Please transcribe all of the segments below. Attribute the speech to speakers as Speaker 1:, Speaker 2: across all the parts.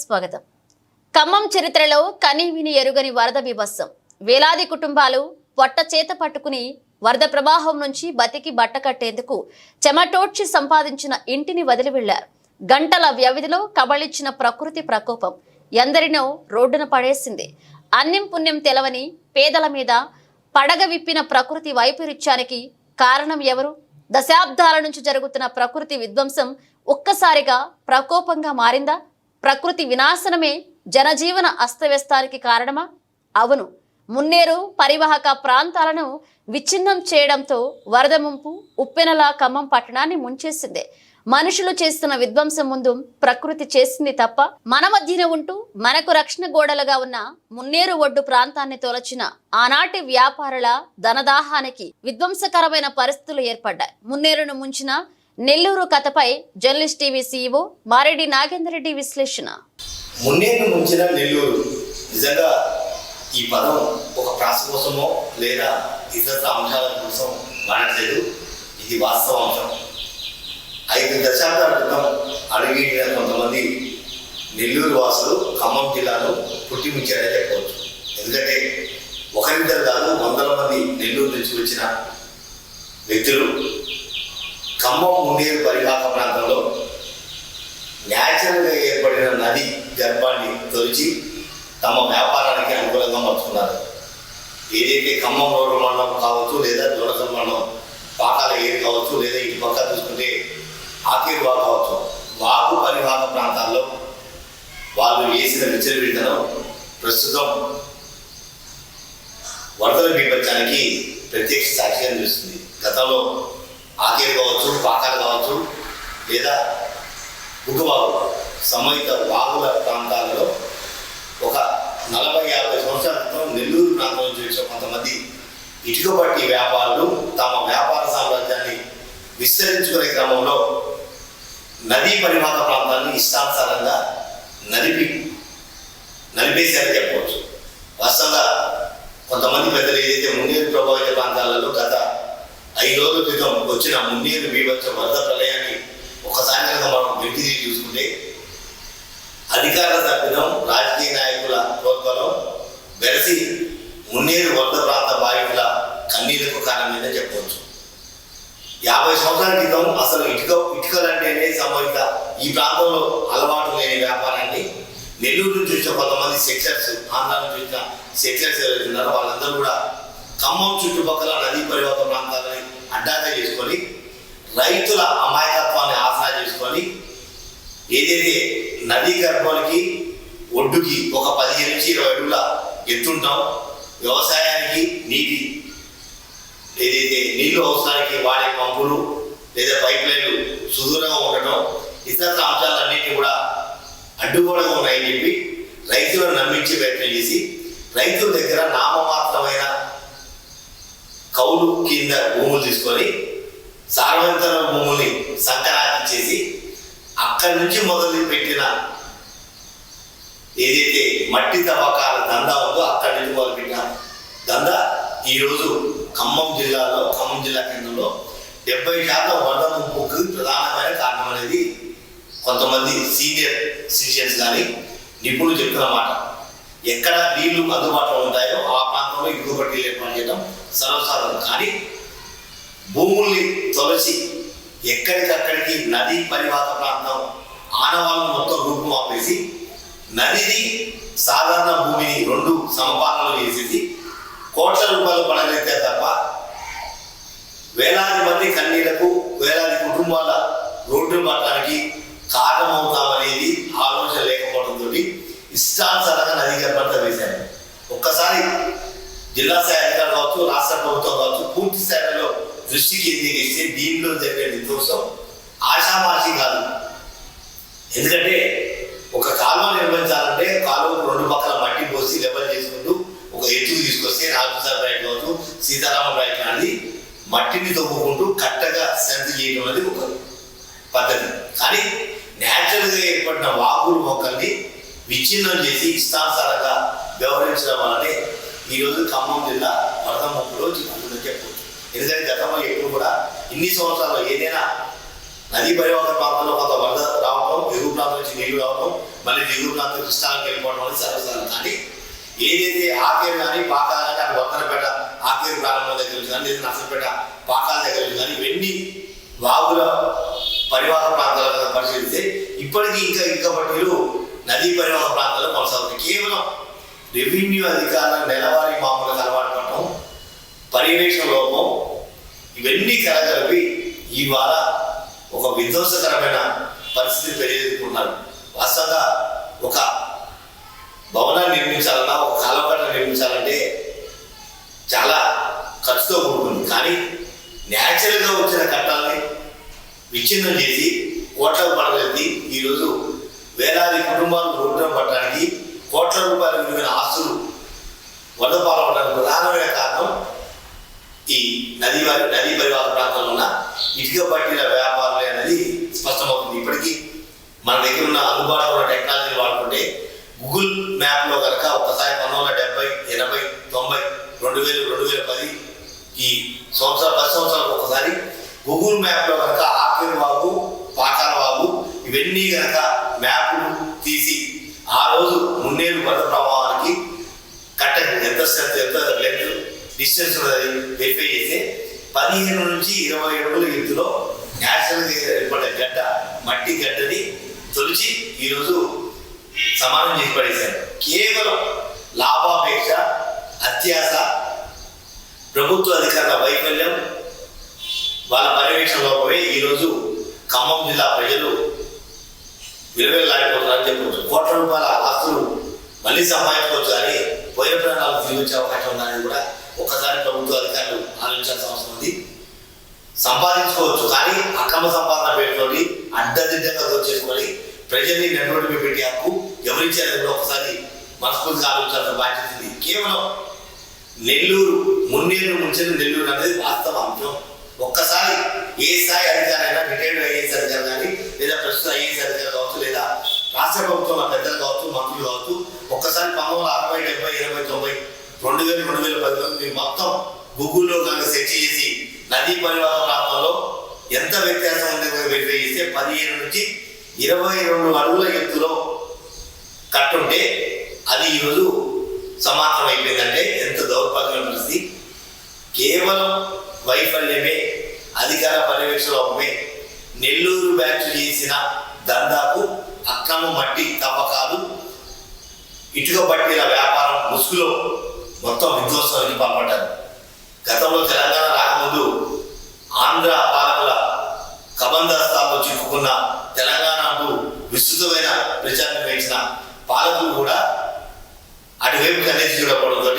Speaker 1: స్వాగతం. ఖమ్మం చరిత్రలో కనీవిని ఎరుగని వరద బీభత్సం వేలాది కుటుంబాలు పొట్ట చేత పట్టుకుని వరద ప్రవాహం నుంచి బతికి బట్ట కట్టేందుకు చెమటోడ్చి సంపాదించిన ఇంటిని వదిలి వెళ్ళారు గంటల వ్యవధిలో కబళించిన ప్రకృతి ప్రకోపం ఎందరినో రోడ్డున పడేసింది. అన్యం పుణ్యం తెలవని పేదల మీద పడగ విప్పిన ప్రకృతి వైపరీత్యానికి కారణం ఎవరు? దశాబ్దాల నుంచి జరుగుతున్న ప్రకృతి విధ్వంసం ఒక్కసారిగా ప్రకోపంగా మారిందా? ప్రకృతి వినాశనమే జనజీవన అస్తవ్యస్తానికి కారణమా? అవును. మున్నేరు పరివాహక ప్రాంతాలను విచ్ఛిన్నం చేయడంతో వరద ముంపు ఉప్పెనల ఖమ్మం పట్టణాన్ని ముంచేసింది. మనుషులు చేస్తున్న విధ్వంసం ముందు ప్రకృతి చేసింది తప్ప మన మధ్యన ఉంటూ మనకు రక్షణ గోడలుగా ఉన్న మున్నేరు ఒడ్డు ప్రాంతాన్ని తొలచిన ఆనాటి వ్యాపారుల ధనదాహానికి విధ్వంసకరమైన పరిస్థితులు ఏర్పడ్డాయి. మున్నేరును ముంచిన Nellore కథపై journalist TV CEO Mareddy Nagender Reddy విశ్లేషణ.
Speaker 2: మున్నేరు ముంచిన నెల్లూరు నిజంగా ఈ పదం ఒక ప్రాస కోసమో లేదా ఇతర అంశాల కోసం వాడట్లేదు ఇది వాస్తవ అంశం. ఐదు దశాబ్దాల క్రితం అడిగిన కొంతమంది నెల్లూరు వాసులు ఖమ్మం జిల్లాను పుట్టిముచ్చారని చెప్పవచ్చు. ఎందుకంటే ఒకరిద్దరు కాదు వందల మంది నెల్లూరు నుంచి వచ్చిన వ్యక్తులు ఖమ్మం మున్నేరు పరిహాస ప్రాంతంలో న్యాచురల్గా ఏర్పడిన నది గర్భాన్ని తొలిచి తమ వ్యాపారానికి అనుకూలంగా మార్చుకున్నారు. ఏదైతే ఖమ్మం రోడ్డు మండలం కావచ్చు లేదా దొరకం మండలం పాకాల ఏరి కావచ్చు లేదా ఇటు పక్క చూసుకుంటే ఆఖీర్ వాగు కావచ్చు వాగు పరివాహక ప్రాంతాల్లో వాళ్ళు వేసిన విచ్చలవిడితనం ప్రస్తుతం వరదల బీభత్సానికి ప్రత్యక్ష సాక్షిగా నిలుస్తుంది. గతంలో ఆకేరు కావచ్చు పాకాలు కావచ్చు లేదా బుగ్గవాగు సమహిత వాగుల ప్రాంతాలలో ఒక నలభై యాభై సంవత్సరాల క్రితం నెల్లూరు ప్రాంతం నుంచి వచ్చిన కొంతమంది ఇటుక పట్టి వ్యాపారులు తమ వ్యాపార సామ్రాజ్యాన్ని విస్తరించుకునే క్రమంలో నదీ పరిమాణ ప్రాంతాన్ని ఇష్టానుసారంగా నలిపి నలిపేశారని చెప్పవచ్చు. వాస్తవంగా కొంతమంది పెద్దలు ఏదైతే ముంగేరు ప్రభావిత ప్రాంతాలలో గత ఐదు రోజుల క్రితం వచ్చిన మున్నేరు బీభత్స వరద ప్రళయాన్ని ఒకసారి కనుక మనం వెంటి చూసుకుంటే అధికార తప్పిదం రాజకీయ నాయకుల ప్రోత్బలం వెరసి మున్నేరు వరద ప్రాంత బాధితుల కన్నీళ్ళకు కారణమైందని చెప్పవచ్చు యాభై సంవత్సరాల క్రితం అసలు ఇటుక ఇటుకలంటేనే సంబంధిత ఈ ప్రాంతంలో అలవాటు లేని వ్యాపారాన్ని నెల్లూరు నుంచి వచ్చిన కొంతమంది సెక్టర్స్ ఆంధ్ర నుంచి వచ్చిన సెక్టర్స్ ఎవరైతే వాళ్ళందరూ కూడా ఖమ్మం చుట్టుపక్కల నదీ పరివాహక ప్రాంతాలని అడ్డాగా చేసుకొని రైతుల అమాయకత్వాన్ని ఆసరా చేసుకొని ఏదైతే నదీ గర్భానికి ఒడ్డుకి ఒక పదిహేను నుంచి ఇరవై అడుగుల ఎత్తుంటాం వ్యవసాయానికి నీటి ఏదైతే నీళ్ళు అవసరానికి వాడే పంపులు లేదా పైప్ లైన్లు సుదూరంగా ఉండటం ఇతర అంశాలన్నింటినీ కూడా అడ్డుగోడగా ఉన్నాయని చెప్పి రైతులను నమ్మించి ప్రయత్నం చేసి రైతుల దగ్గర నామమాత్రమైన కౌలు కింద భూములు తీసుకొని సార్వత్రిక భూముల్ని సంకరాకించేసి అక్కడి నుంచి మొదలు పెట్టిన ఏదైతే మట్టి తవ్వకాల దందా ఉందో అక్కడి నుంచి మొదలుపెట్టిన దందా ఈరోజు ఖమ్మం జిల్లాలో ఖమ్మం జిల్లా కేంద్రంలో డెబ్బై శాతం వరద ముప్పుకు ప్రధానమైన కారణం అనేది కొంతమంది సీనియర్ సిటిజన్స్ కానీ నిపుణులు చెప్తున్న మాట. ఎక్కడ నీళ్ళు అందుబాటులో ఉంటాయో ఆ ప్రాంతంలో ఇరుగు పట్టీలు ఏర్పాటు చేయడం సర్వసాధారణం. కానీ భూముల్ని తొలచి ఎక్కడికక్కడికి నదీ పరివాహ ప్రాంతం ఆనవాళ్ళు మొత్తం రూపుమాపేసి నదిని సాధారణ భూమిని రెండు సమపాలనలు చేసేసి కోట్ల రూపాయలు పడగలిగితే తప్ప వేలాది మంది కన్నీళ్ళకు వేలాది కుటుంబాల రోడ్డు పట్టడానికి కారణమవుతామనేది ఆలోచన లేకపోవడంతో ఇష్టానుసారంగా నది గర్భంత వేశారు. ఒక్కసారి జిల్లా స్థాయి అధికారులు కావచ్చు రాష్ట్ర ప్రభుత్వం కావచ్చు పూర్తి స్థాయిలో దృష్టి కేంద్రీకరిస్తే దీనిలో జరిగే విధ్వంసం ఆషామాషి కాదు. ఎందుకంటే ఒక కాలువ నిర్మించాలంటే కాలువకు రెండు పక్కల మట్టి పోసి లెవెల్ చేసుకుంటూ ఒక ఎత్తుకు తీసుకొస్తే నాగసారి రైట్ కావచ్చు సీతారామ రైట్ అనేది మట్టిని తవ్వుకుంటూ కట్టగా సెంత చేయడం అనేది ఒక పద్ధతి. కానీ న్యాచురల్గా ఏర్పడిన వాగులు మొక్కల్ని విచ్ఛిన్నం చేసి ఇష్టానుసారంగా వ్యవహరించడం వల్లనే ఈరోజు ఖమ్మం జిల్లా వరద ముప్పులో చిక్కుకుందని చెప్పవచ్చు ఎందుకంటే గతంలో ఎప్పుడు కూడా ఇన్ని సంవత్సరాల్లో ఏదైనా నదీ పరివాహక ప్రాంతంలో కొంత వరద రావడం ఎగువ ప్రాంతం నుంచి నీళ్ళు రావడం మళ్ళీ దిగువ ప్రాంతం కృష్ణాలకు వెళ్ళిపోవడం అనేది సర్వసాధారణం. కానీ ఏదైతే ఆఖేరు కానీ పాకాలు కానీ అక్కడ వర్తనపేట ఆఖేరు ప్రారంభం దగ్గర నుంచి కానీ లేదా నర్సపేట పాకాల దగ్గర నుంచి కానీ ఇవన్నీ వాగుల పరివాహక ప్రాంతాలను పరిశీలిస్తే ఇప్పటికీ ఇంకా ఇంకా పట్టిలు నదీ పరివాహక ప్రాంతాల్లో కొనసాగుతుంది కేవలం రెవెన్యూ అధికారుల నెలవారీ మామూలుగా అలవాటు పర్యవేక్షణ లోపం ఇవన్నీ కలగలిపి ఇవాళ ఒక విధ్వంసకరమైన పరిస్థితి పెరిగెదుర్కొన్నారు వాస్తవంగా ఒక భవనాన్ని నిర్మించాలన్నా ఒక కాలపట్ట నిర్మించాలంటే చాలా ఖర్చుతో కూడుకుంది కానీ న్యాచురల్గా వచ్చిన కట్టాలని విచ్ఛిన్నం చేసి కోట్లకు పడగలిగి ఈరోజు వేలాది కుటుంబాలు రోడ్డున పట్టడానికి కోట్ల రూపాయల విలువైన ఆస్తులు వరద పాల్పడడానికి ప్రధానమైన కారణం ఈ నది వారి నదీ పరివాహక ప్రాంతంలో ఉన్న ఇటుక పట్టిన వ్యాపారులే అనేది స్పష్టమవుతుంది. ఇప్పటికీ మన దగ్గర ఉన్న అందుబాటులో ఉన్న టెక్నాలజీని వాడుకుంటే గూగుల్ మ్యాప్లో కనుక ఒకసారి పంతొమ్మిది వందల డెబ్బై ఎనభై తొంభై రెండు వేలు రెండు వేల పది ఈ సంవత్సరాలు పది సంవత్సరాలకు ఒకసారి గూగుల్ మ్యాప్లో కనుక ఆఖరి వాగు పాకాల వాగు ఇవన్నీ కనుక మ్యాప్లు తీసి ఆ రోజు మున్నేరు వరద ప్రవాహానికి కట్ట ఎంత ఎంత డిస్టెన్స్ వెరిఫై చేస్తే పదిహేను నుంచి ఇరవై అడుగుల ఎత్తులో న్యాచురల్ ఏర్పడే గడ్డ మట్టి గడ్డని తొలిచి ఈరోజు సమానం చేసి పడేశారు కేవలం లాభాపేక్ష అత్యాస ప్రభుత్వ అధికారుల వైఫల్యం వాళ్ళ పర్యవేక్షణ లోపమే ఈరోజు ఖమ్మం జిల్లా ప్రజలు విలువలాడిపోతున్నారని చెప్పవచ్చు కోట్ల రూపాయల ఆస్తులు మళ్ళీ సంపాదించుకోవచ్చు కానీ పోయిన ప్రాణాలు జీవించే అవకాశం ఉందని కూడా ఒక్కసారి ప్రభుత్వ అధికారులు ఆలోచించాల్సిన అవసరం ఉంది. సంపాదించుకోవచ్చు కానీ అక్రమ సంపాదన పెట్టుకొని అడ్డదిడ్డంగా దోచేసుకొని ప్రజల్ని నెట్వర్క్ పెట్టి హక్కు ఎవరిచ్చారని ఒకసారి మనస్ఫూర్తిగా ఆలోచించాల్సిన బాధ్యత ఉంది. కేవలం నెల్లూరు మున్నేరు ముంచిన నెల్లూరు అనేది వాస్తవ అంశం. ఒక్కసారి ఏ స్థాయి అధికారైనా రిటైర్డ్ ఐఏఎస్ అధికారి కానీ లేదా ప్రస్తుత ఐఏఎస్ అధికారి కావచ్చు లేదా రాష్ట్ర ప్రభుత్వం పెద్దలు కావచ్చు మంత్రులు కావచ్చు ఒక్కసారి పంతొమ్మిది వందల అరవై డెబ్బై ఇరవై తొంభై రెండు వేల రెండు వేల పదిలో మొత్తం గూగుల్లో కనుక సెర్చ్ చేసి నదీ పరివాహ ప్రాంతంలో ఎంత వ్యత్యాసం ఉందో వెరిఫై చేస్తే పదిహేను నుంచి ఇరవై రెండు అడుగుల ఎత్తులో కట్టుంటే అది ఈరోజు సమాప్తం అయిపోయిందంటే ఎంత దౌర్భాగ్యం పరిస్థితి కేవలం వైఫల్యమే అధికార పర్యవేక్షణ లోపమే నెల్లూరు బ్యాచ్ చేసిన దందాకు అక్రమ మట్టి తవ్వకాలు ఇటుక పట్టిన వ్యాపారం ముసుగులో మొత్తం విధ్వంసానికి పాల్పడ్డారు గతంలో తెలంగాణ రాకముందు ఆంధ్ర పాలకుల కబంధస్థాల్లో చిక్కుకున్న తెలంగాణకు విస్తృతమైన ప్రచారం వేసిన పాలకులు కూడా అటువైపు కన్నెత్తి చూడకపోవడంతో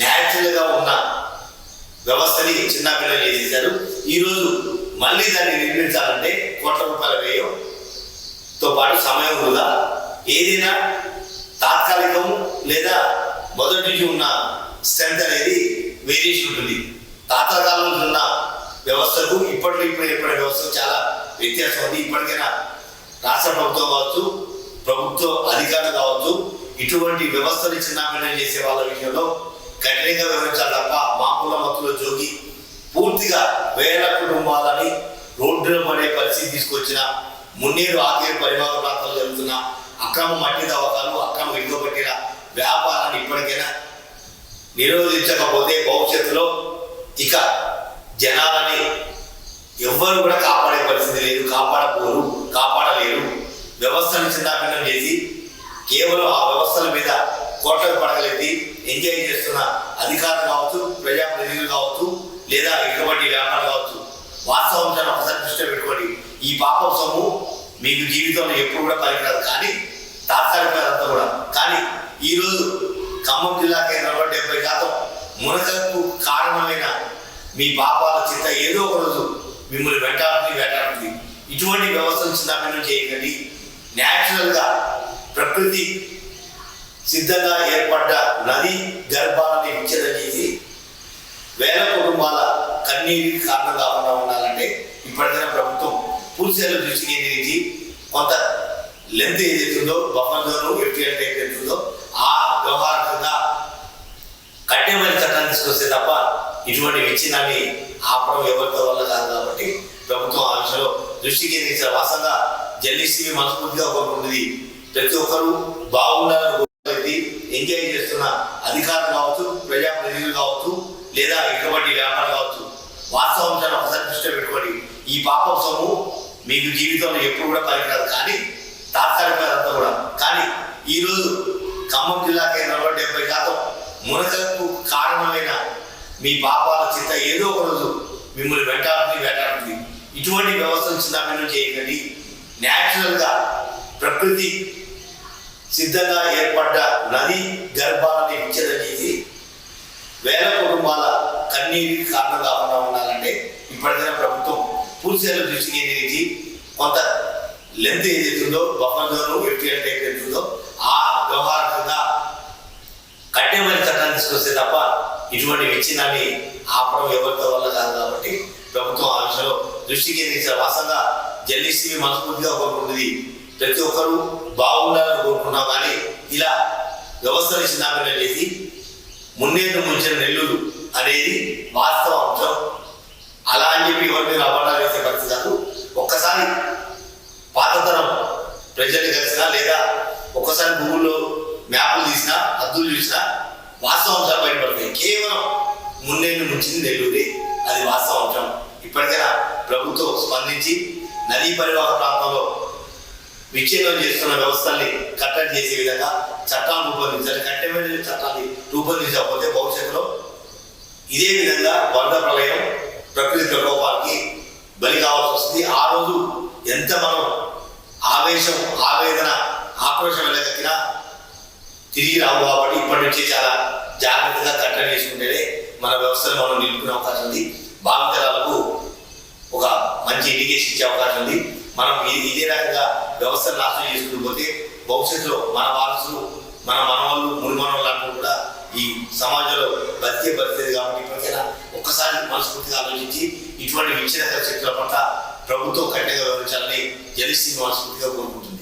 Speaker 2: న్యాచురల్గా ఉన్న వ్యవస్థని చిన్నపిల్లలు చేసేసారు ఈరోజు మళ్ళీ దాన్ని నిర్మించాలంటే కోట్ల రూపాయల వ్యయంతో పాటు సమయం కూడా ఏదైనా తాత్కాలికం లేదా మొదటి నుంచి ఉన్న స్ట్రెంత్ అనేది వేరియేషన్ ఉంటుంది. తాత కాలం ఉన్న వ్యవస్థకు ఇప్పటికి ఇప్పుడు ఇప్పటి వ్యవస్థకు చాలా వ్యత్యాసం ఉంది. ఇప్పటికైనా రాష్ట్ర ప్రభుత్వం కావచ్చు ప్రభుత్వ అధికారులు కావచ్చు ఇటువంటి వ్యవస్థని చిన్నాభిన్నం చేసే వాళ్ళ విషయంలో కఠినంగా వివరించాలి తప్ప మామూలు మత్తులో జోగి పూర్తిగా వేల కుటుంబాలని రోడ్డున పడే పరిస్థితి తీసుకొచ్చిన మున్నేరు ఆకే పరిమాణ ప్రాంతాల్లో జరుగుతున్న అక్రమ మట్టి తవ్వకాలు అక్రమ ఇల్లు పట్టిన వ్యాపారాన్ని ఇప్పటికైనా నిరోధించకపోతే భవిష్యత్తులో ఇక జనాలని ఎవ్వరు కూడా కాపాడే పరిస్థితి లేదు కాపాడపోరు కాపాడలేరు. వ్యవస్థను చిన్నాభిన్నం చేసి కేవలం ఆ వ్యవస్థల మీద కోట్లకు పడగలెత్తి ఎంజాయ్ చేస్తున్న అధికారులు కావచ్చు ప్రజాప్రతినిధులు కావచ్చు లేదా ఎటువంటి వ్యాపారం కావచ్చు వాస్తవంశాన్ని ఒకసారి దృష్టిలో పెట్టుకోండి. ఈ పాపం సొమ్ము మీకు జీవితంలో ఎప్పుడు కూడా పనికిరాదు. కానీ తాత్కాలికమైనంత కూడా ఈరోజు ఖమ్మం జిల్లా కేంద్రంలో డెబ్బై శాతం మునకలకు కారణమైన మీ పాపాల చింత ఏదో ఒక రోజు మిమ్మల్ని వెంటాడుతుంది వెంటాడుతుంది. ఇటువంటి వ్యవస్థను చిన్నపిల్లలు చేయకండి. న్యాచురల్గా ప్రకృతి సిద్ధంగా ఏర్పడ్డ నది గర్భాలని విచ్ఛేదం చేసి వేల కుటుంబాల కన్నీటికి కారణం కాకుండా ఉండాలంటే ఇప్పటికైనా ప్రభుత్వం పూర్తిగా దృష్టి కేంద్రీకరించి కొంత లెంత్ ఏదైతుందో బఫర్ జోన్ ఎఫ్టీఎల్ టైప్ వ్యవహారికంగా కట్టెమని చట్టాన్ని తీసుకొస్తే తప్ప ఇటువంటి విచ్ఛిన్నాన్ని ఆపడం ఎవరితో వల్ల కాదు కాబట్టి ప్రభుత్వం ఆ విషయంలో దృష్టి కేంద్రించిన వాసంగా జర్నలిస్ట్కి మనస్ఫూర్తిగా కోరుకుంటుంది ప్రతి ఒక్కరూ బాగుండాలని ఎంజాయ్ చేస్తున్న అధికారులు కావచ్చు ప్రజాప్రతినిధులు కావచ్చు లేదా ఇటువంటి వ్యాపారం కావచ్చు వాస్తవాంశాన్ని ఒకసారి దృష్టిలో పెట్టుకోండి. ఈ పాపం సొమ్ము మీకు జీవితంలో ఎప్పుడు కూడా పనికిరాదు. కానీ తాత్కాలిక కూడా. కానీ ఈరోజు ఖమ్మం జిల్లా కేంద్రంలో డెబ్బై శాతం మునకలకు కారణమైన మీ పాపాల చింత ఏదో ఒక రోజు మిమ్మల్ని వెంటాడుతుంది వేటాడుతుంది. ఇటువంటి వ్యవస్థను చిన్నపిల్లలు చేయకండి. న్యాచురల్గా ప్రకృతి సిద్ధంగా ఏర్పడ్డ నది గర్భాలని విచ్ఛేదం చేసి వేల కుటుంబాల కన్నీటికి కారణం కాకుండా ఉండాలంటే ఇప్పటికైనా ప్రభుత్వం పూర్తిగా దృష్టి కేంద్రీకరించి కొంత లెంత్ ఏదైతుందో బఫర్ జోన్ ఎఫ్టీఎల్ టైప్ ఏదైతుందో ఆ వ్యవహారం కట్టేమని చట్టాన్ని తీసుకొస్తే తప్ప ఇటువంటి విచ్ఛిన్నాన్ని ఆపడం ఎవరితో వల్ల కాదు కాబట్టి ప్రభుత్వం ఆ విషయంలో దృష్టి కేంద్రీకరించిన వాసంగా జర్నలిస్ట్కి మనస్ఫూర్తిగా కోరుకుంటుంది. ప్రతి ఒక్కరూ బాగుండాలని కోరుకున్నాం కానీ ఇలా వ్యవస్థలు చిన్నాభిన్నం చేసి మున్నేరు ముంచిన నెల్లూరు అనేది వాస్తవ అంశం. అలా అని చెప్పి ఎవరి మీద అబద్ధాలు వేసే పరిస్థితి కాదు. ఒక్కసారి పాతతరం ప్రజల్ని కలిసినా లేదా ఒక్కసారి గూగుల్లో మ్యాప్లు తీసినా అద్దులు చూసినా వాస్తవ అంశాలు బయటపడతాయి. కేవలం మున్నేళ్ళు ముంచింది నెల్లూరే అది వాస్తవ అంశం ఇప్పటికైనా ప్రభుత్వం స్పందించి నదీ పరివాహక ప్రాంతంలో విచ్ఛేదం చేస్తున్న వ్యవస్థల్ని కట్టడి చేసే విధంగా చట్టాలు రూపొందించాలి. కట్టమైన చట్టాన్ని రూపొందించకపోతే భవిష్యత్తులో ఇదే విధంగా వరద ప్రళయం ప్రకృతి ప్రకోపానికి బలి కావాల్సి వస్తుంది. ఆ రోజు ఎంత మనం ఆవేశం ఆవేదన ఆక్రోశం వెళ్ళగక్కినా తిరిగి రావు కాబట్టి ఇప్పటి నుంచి చాలా జాగ్రత్తగా కట్టడి చేసుకుంటేనే మన వ్యవస్థను మనం నిలుపుకునే అవకాశం ఉంది. భావితరాలకు ఒక మంచి ఇండికేషన్ ఇచ్చే అవకాశం ఉంది. మనం ఇదే రకంగా వ్యవస్థను నాశనం చేసుకుంటూ పోతే భవిష్యత్తులో మన వారసులు మన మనవాళ్ళు ముని మనవాళ్ళు కూడా ఈ సమాజంలో బతికే బతికేది కాబట్టి ఇప్పటికైనా ఒక్కసారి మనస్ఫూర్తిగా ఆలోచించి ఇటువంటి విచ్చిన శక్తుల పట్ల ప్రభుత్వం కఠినంగా వివరించాలని జలిసి మనస్ఫూర్తిగా కోరుకుంటుంది